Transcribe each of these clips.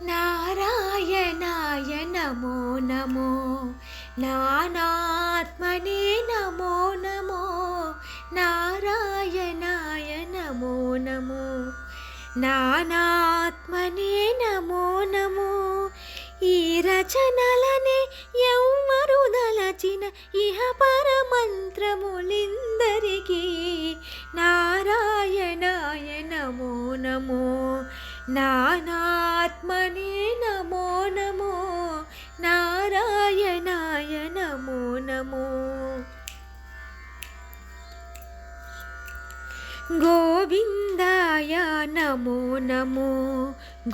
నారాయణాయ నమో నమో నానాత్మనే నమో నమో నారాయణాయ నమో నమో నానాత్మనే నమో నమో. ఈ రచనలనే ఎవ్వరు దలచిన ఇహ పరమంత్రములిందరికీ నారాయణాయ నమో నమో నానాత్మనే నమో నమో నారాయణాయ నమో నమో. గోవిందాయ నమో నమో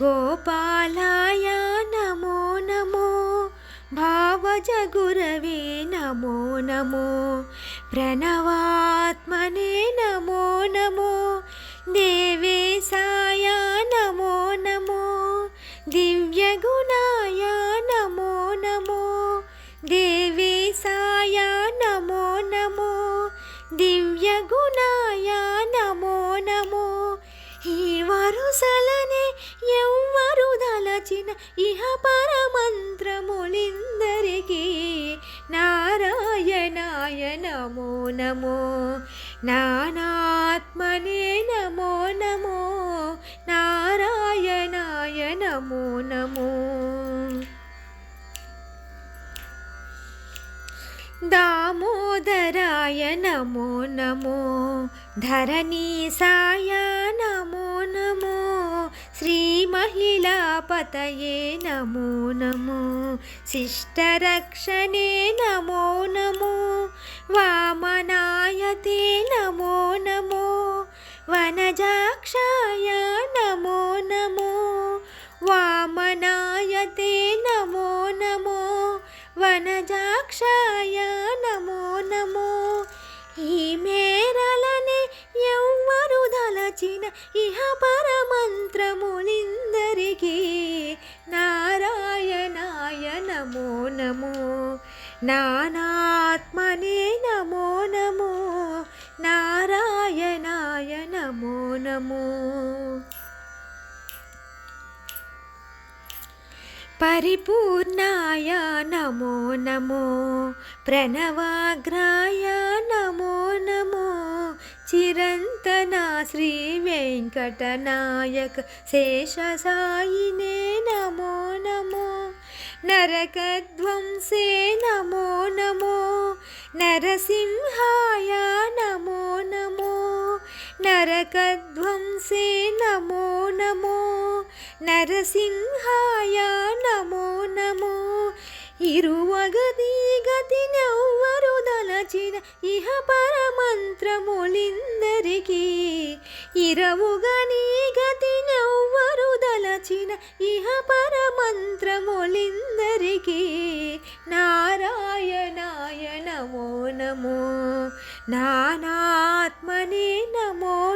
గోపాలాయ నమో నమో భావజగురవే నమో నమో ప్రణవాత్మనే నమో నమో వరుసలనే ఎవ్వరు దలచిన ఇహ పరమంత్రములిందరికీ నారాయణాయ నమో నమో. నానాత్మనే దామోదరాయ నమో నమో ధరణీ సాయ నమో నమో శ్రీ మహిళాపతయే నమో నమో శిష్టరక్షణే నమో నమో వామనాయతే నానాత్మనే నమో నమో నారాయణాయ నమో నమో. పరిపూర్ణాయ నమో నమో ప్రణవాగ్రాయ నమో నమో చిరంతనా శ్రీ వెంకటనాయక శేషసాయినే నమో నమో. నరకధ్వంసే నమో నమో నరసింహాయ నమో నమో నరకధ్వంసే నమో నమో నరసింహాయ నమో నమో ఇరువగది గతి నవ్వరుదలచిన ఇహ పరమంత్రములిందరికీ ఇరవుగని గతి నవ్వరుదలచిన దలచిన ఇహ పరమంత్రములిందరికీ నారాయణాయ నమో నమో. నానాత్మనే నమో